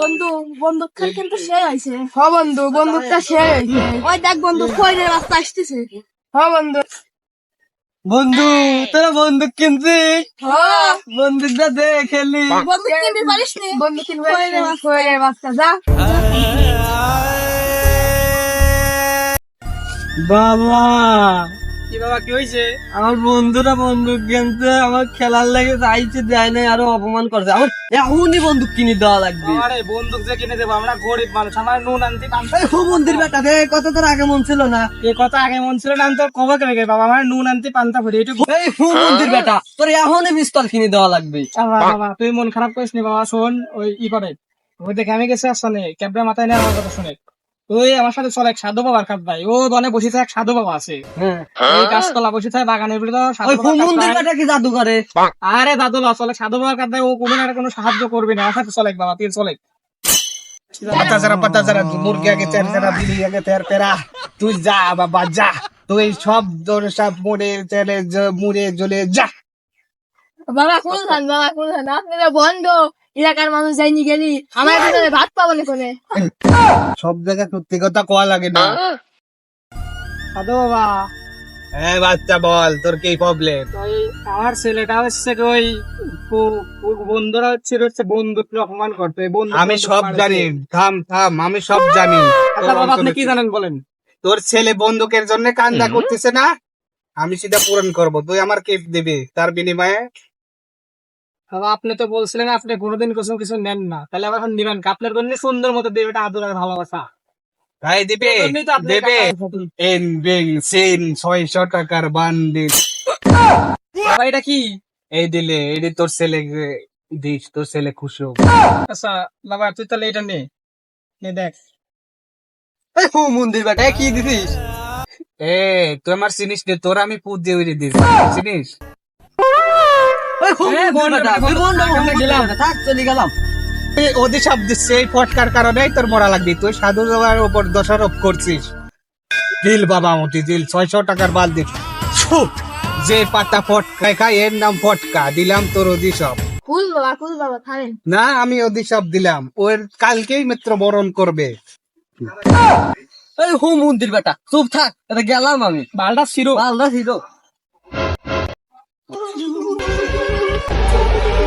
বন্ধু বন্দুক খেল কিন্তু সে হয়েছে। হ বন্ধু বন্দুকটা শেষ হয়েছে। ওই দেখ বন্ধু খৈরের রাস্তা আসতেছে। হ বন্ধু। বন্ধু তোরা বন্দুক কিনছিস বন্দুকটা দে খেলি। বন্দুক কিনতে পারিস নি? বন্ধু কিনবে খৈরের রাস্তা। যা। বাবা! কি বাবা কি হয়েছে আমার বন্ধুরা বন্দুক কিনতে আমার খেলার লাগে চাইছে দেয় নাই আরও অপমান করছে। আমার এখনই বন্দুক কিনে দেওয়া লাগবে। আরে বন্দুক যে কিনে দেবো আমরা গরিব মানুষ আমার নুন আনতে বেটা রে কত তোর আগে মন ছিল না। এ কথা আগে মন ছিল না আমি তো কবে গে বাবা আমার নুন আনতে পান্তা ফুটে এটুকু এই খুব মন্দির বেটা তোর এখনই পিস্তল কিনে দেওয়া লাগবে। বাবা তুই মন খারাপ করিস নি বাবা শোন ওই ই করে। ওই দেখে আমি গেছি আসলে ক্যাবরা মাথায় নেই আমার কথা শুনে। ওই আমার সাথে এক সাধু বাবার ভাই। ও দলে এক সাধু বাবা আছে। হ্যাঁ। এই গাছতলা বাগানের করে? আরে চলে সাধু বাবার ভাই। ও কোনো না কোনো সাহায্য করবে না। আমার সাথে বাবা পাতা যারা পাতা যারা মুরগি আগে তের বিলি আগে তের তেরা তুই যা বাবা যা। তুই সব সব তেলে মুড়ে জ্বলে যা। বাবা কোন বাবা কোন আপনারা বন্ধ। এলাকার মানুষ যাইনি গেলি আমার ভিতরে ভাত পাবো না কোনে? সব জায়গায় সত্যি কথা কোয়া লাগে না। সাধু বাবা। হ্যাঁ বাচ্চা বল তোর কি প্রবলেম আমার ছেলেটা হচ্ছে ওই বন্ধুরা হচ্ছে হচ্ছে অপমান করতো। এই আমি সব জানি। থাম থাম আমি সব জানি। আচ্ছা আপনি কি জানেন বলেন? তোর ছেলে বন্দুকের জন্য কান্দা করতেছে না? আমি সেটা পূরণ করব। তুই আমার কেপ দিবি। তার বিনিময়ে আপনি তো বলছিলেন আপনি কোনোদিন কিছু কিছু নেন না। তাহলে আবার এখন নিবেন আপনার জন্য সুন্দর মতো দেবে এটা আদর আর ভালোবাসা। তাই দিবে দেবে। এন বেং সেন ছয়শো টাকার বান্ডিল বাবা এটা কি? এই দিলে এই তোর ছেলে দিস তোর ছেলে খুশি হোক। আচ্ছা বাবা তুই তাহলে এটা নে। নে দেখ। এই খুব মন্দির বেটা কি দিছিস? এ তুই আমার চিনিস নে তোর আমি পুত দিয়ে দিস চিনিস? থাক চলে গেলাম। অভিশাপ দিচ্ছে এই ফটকার কারণেই তোর মরা লাগবে। তুই সাধু বাবার উপর দোষারোপ করছিস। দিল বাবা মতি দিল ছয়শো টাকার বাল দিল। যে পাতা ফটকা খায় এর নাম ফটকা দিলাম তোর অভিশাপ কুল বাবা কুল বাবা থামেন। না আমি অভিশাপ দিলাম ওর কালকেই মিত্র বরণ করবে। এই মন্দির বেটা চুপ থাক এটা গেলাম আমি। বালটা ছিল পাল্লা ছিল Thank you.